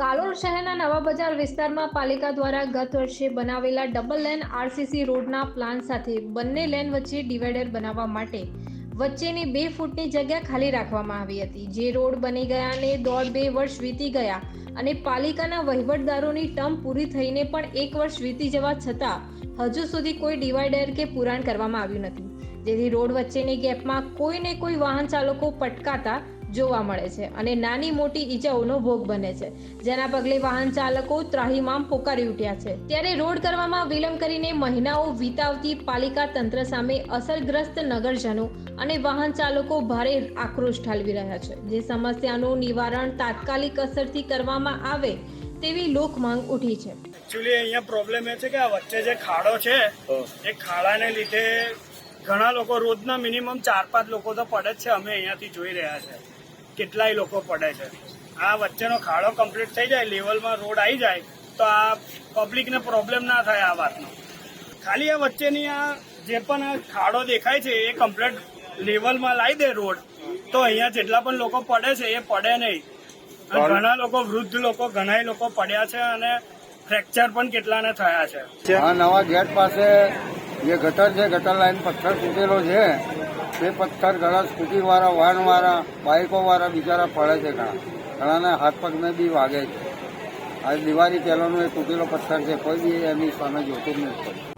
હાલોલ શહેરના નવા બજાર વિસ્તારમાં પાલિકા દ્વારા ગત વર્ષે બનાવેલા ડબલ લેન આરસીસી રોડના પ્લાન સાથે બંને લેન વચ્ચે ડિવાઈડર બનાવવા માટે વચ્ચેની બે ફૂટની જગ્યા ખાલી રાખવામાં આવી હતી. જે રોડ બની ગયાને દોઢ બે વર્ષ વીતી ગયા અને પાલિકાના વહીવટદારોની ટર્મ પૂરી થઈને પણ એક વર્ષ વીતી જવા છતાં હજુ સુધી કોઈ ડિવાઈડર કે પુરાણ કરવામાં આવ્યું નથી. જેથી રોડ વચ્ચેની ગેપમાં કોઈને કોઈ વાહન ચાલકો પટકાતા જોવા મળે છે અને નાની મોટી ઈજાઓનો ભોગ બને છે. જેના પગલે વાહન ચાલકો ત્રાહીમામ પોકારી ઉઠ્યા છે. ત્યારે રોડ કરવામાં વિલંબ કરીને મહિનાઓ વિતાવતી પાલિકા તંત્ર સામે અસરગ્રસ્ત નગરજનો અને વાહન ચાલકો ભારે આક્રોશ ઠાલવી રહ્યા છે. જે સમસ્યાનું નિવારણ તાત્કાલિક અસરથી કરવામાં આવે તેવી લોક માંગ ઉઠી છે. એકચ્યુઅલી અહીંયા પ્રોબ્લેમ એ છે કે આ વચ્ચે જે ખાડો છે એ ખાડાને લીધે ઘણા લોકો રોજના મિનિમમ ચાર પાંચ લોકો તો પડે જ છે અમે અહીંયાથી જોઈ રહ્યા છે. કેટલાય લોકો પડે છે. આ વચ્ચેનો ખાડો કમ્પ્લીટ થઈ જાય લેવલમાં રોડ આવી જાય તો આ પબ્લિકને પ્રોબ્લેમ ના થાય આ વાતનો. ખાલી આ વચ્ચેની આ જે પણ આ ખાડો દેખાય છે એ કમ્પ્લીટ લેવલમાં લાવી દે રોડ. તો અહીંયા જેટલા પણ લોકો પડે છે એ પડે નહીં. ઘણા લોકો વૃદ્ધ લોકો ઘણા લોકો પડ્યા છે અને ફ્રેક્ચર પણ કેટલાને થયા છે. આ નવા ગેટ પાસે જે ગટર છે ગટર લાઈન પથ્થર તૂટેલો છે તે પથ્થર ઘણા સ્કૂટી વાળા વાહન વાળા બાઇકો વાળા બિચારા પડે છે ઘણા ઘણાને હાથ પગને બી વાગે છે. આ દિવાળી પહેલાનો એ તૂટેલો પથ્થર છે, કોઈ બી એની સામે જોતું જ નથી.